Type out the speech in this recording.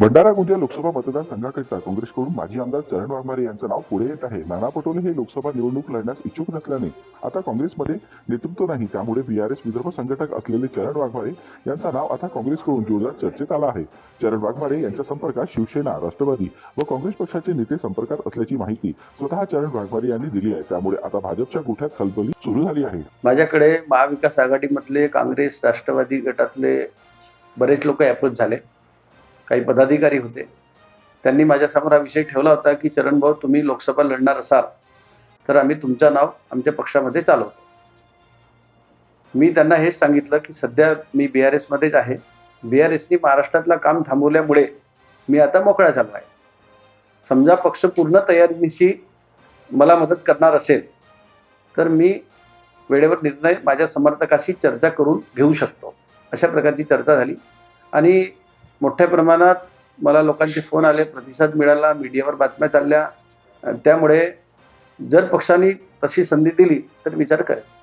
भंडारा गोंदिया लोकसभा मतदारसंघाकरिता काँग्रेसकडून माजी आमदार चरण वाघमारे यांचं नाव पुढे येत आहे. नाना पटोले हे लोकसभा निवडणूक लढण्यास इच्छुक नसल्याने आता काँग्रेसमध्ये नेतृत्व नाही. त्यामुळे बीआरएस विदर्भ संघटक असलेले चरण वाघमारे यांचं नाव आता काँग्रेसकडून जोरदार चर्चेत आलं आहे. चरण वाघमारे यांच्या संपर्कात शिवसेना राष्ट्रवादी व काँग्रेस पक्षाचे नेते संपर्कात असल्याची माहिती स्वतः चरण वाघमारे यांनी दिली आहे. त्यामुळे आता भाजपच्या गोठ्यात खलबली सुरू झाली आहे. माझ्याकडे महाविकास आघाडीमधले काँग्रेस राष्ट्रवादी गटातले बरेच लोक अप्रोच झाले. काही पदाधिकारी होते. त्यांनी माझ्यासमोर हा विषय ठेवला होता की चरणभाऊ तुम्ही लोकसभा लढणार असाल तर आम्ही तुमचं नाव आमच्या पक्षामध्ये चालवतो. मी त्यांना हेच सांगितलं की सध्या मी बी आर एसमध्येच आहे. बी आर एसनी महाराष्ट्रातलं काम थांबवल्यामुळे मी आता मोकळा झालो आहे. समजा पक्ष पूर्ण तयारीनिशी मला मदत करणार असेल तर मी वेळेवर निर्णय माझ्या समर्थकाशी चर्चा करून घेऊ शकतो. अशा प्रकारची चर्चा झाली. आणि मोठ्या प्रमाणात मला लोकांचे फोन आले प्रतिसाद मिळाला मीडियावर बातम्या चालल्या. त्यामुळे जर पक्षाने तशी संधी दिली तर विचार करेल